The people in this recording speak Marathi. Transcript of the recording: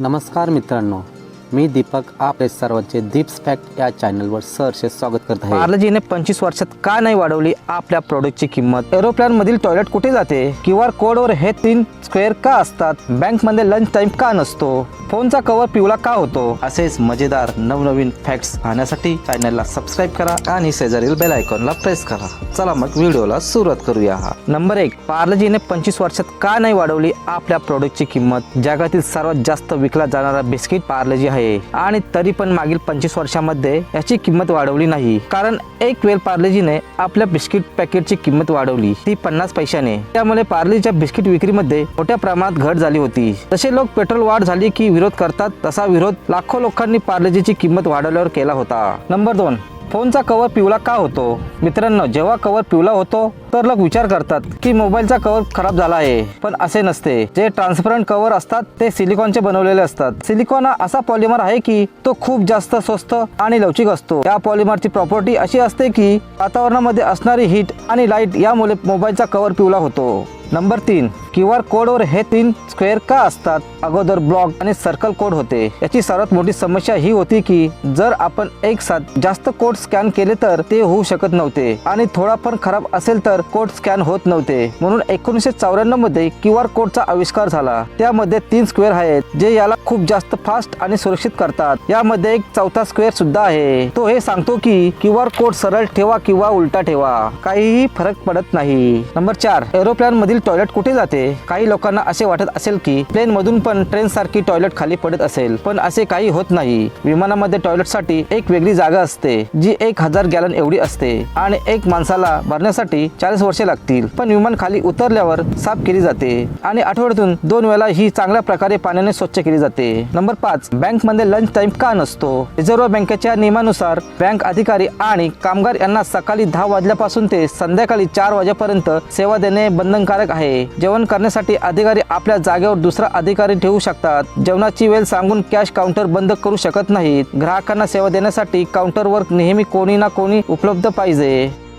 नमस्कार मित्रांनो. मी दीपक आपले सर्वांचे दीप्स फॅक्ट या चॅनलवर सहर्ष स्वागत करत आहे. पार्लजीने पंचवीस वर्षात का नाही वाढवली आपल्या प्रोडक्टची किंमत? एरोप्लेन मधील टॉयलेट कुठे जाते? क्यू आर कोडवर हे तीन स्क्वेअर का असतात? बँकमध्ये लंच टाइम का नसतो? फोनचा कव्हर पिवळा का होतो? असेच मजेदार नवनवीन फॅक्ट्स पाहण्यासाठी चॅनलला सबस्क्राईब करा आणि शेजारील बेल आयकॉनला प्रेस करा. चला मग व्हिडिओला सुरुवात करूया. नंबर एक पार्लजीने पंचवीस वर्षात का नाही वाढवली आपल्या प्रोडक्टची किंमत? जगातील सर्वात जास्त विकला जाणारा बिस्किट पार्लजी आहे. आणि तरी पण मागील पंचवीस वर्षामध्ये याची किंमत वाढवली नाही. कारण एक वेळ पार्लेजीने आपल्या बिस्किट पॅकेटची किंमत वाढवली. ती पन्नास पैशाने. त्यामुळे पार्लेजीच्या बिस्किट विक्रीमध्ये मोठ्या प्रमाणात घट झाली होती. जसे लोक पेट्रोल वाढ झाली की विरोध करतात तसा विरोध लाखो लोकांनी पार्लेजीची किंमत वाढवल्यावर केला होता. नंबर दोन. फोनचा कवर पिवळा का होतो? मित्रांनो जेव्हा कव्हर पिवळा होतो तर लोक विचार करतात की मोबाईलचा कवर खराब झाला आहे. पण असे नसते. जे ट्रान्सपरंट कव्हर असतात ते सिलिकॉनचे बनवलेले असतात. सिलिकॉन हा असा पॉलिमर आहे की तो खूप जास्त स्वस्त आणि लवचिक असतो. या पॉलिमरची प्रॉपर्टी अशी असते की वातावरणामध्ये असणारी हीट आणि लाइट यामुळे मोबाईलचा कव्हर पिवळा होतो. नंबर तीन. क्यू आर कोडवर हे तीन स्क्वेअर का असतात? अगोदर ब्लॉक आणि सर्कल कोड होते. याची सर्वात मोठी समस्या ही होती की जर आपण एक साथ जास्त कोड स्कॅन केले तर ते होऊ शकत नव्हते आणि थोडा पण खराब असेल तर कोड स्कॅन होत नव्हते. म्हणून एकोणीसशे चौऱ्याण्णवमध्ये क्यू आर कोडचा आविष्कार झाला. त्यामध्ये तीन स्क्वेअर आहेत जे याला खूप जास्त फास्ट आणि सुरक्षित करतात. यामध्ये एक चौथा स्क्वेअर सुद्धा आहे. तो हे सांगतो की क्यू आर कोड सरळ ठेवा किंवा उलटा ठेवा. काहीही फरक पडत नाही. नंबर चार. एरोप्लेन मधील टॉयलेट कुठे जाते? काही लोकांना असे वाटत असेल की प्लेन मधून पण ट्रेन सारखी टॉयलेट खाली पडत असेल पण असे काही होत नाही. विमानामध्ये टॉयलेटसाठी एक वेगळी जागा असते जी एक हजार गॅलन एवढी असते आणि एक माणसाला भरण्यासाठी चाळीस वर्षे लागतील. पण विमान खाली उतरल्यावर साफ केली जाते आणि आठवड्यातून दोन वेळा ही चांगल्या प्रकारे पाण्याने स्वच्छ केली जाते. नंबर पाच बँकमध्ये लंच टाइम का नसतो? रिझर्व्ह बँकेच्या नियमानुसार बँक अधिकारी आणि कामगार यांना सकाळी दहा वाजल्यापासून ते संध्याकाळी चार वाजेपर्यंत सेवा देणे बंधनकारक आहे. जेवण करण्यासाठी अधिकारी आपल्या जागेवर दुसरा अधिकारी ठेवू शकतात. जेवणाची वेळ सांगून कॅश काउंटर बंद करू शकत नाहीत. ग्राहकांना सेवा देण्यासाठी काउंटरवर नेहमी कोणी ना कोणी उपलब्ध पाहिजे.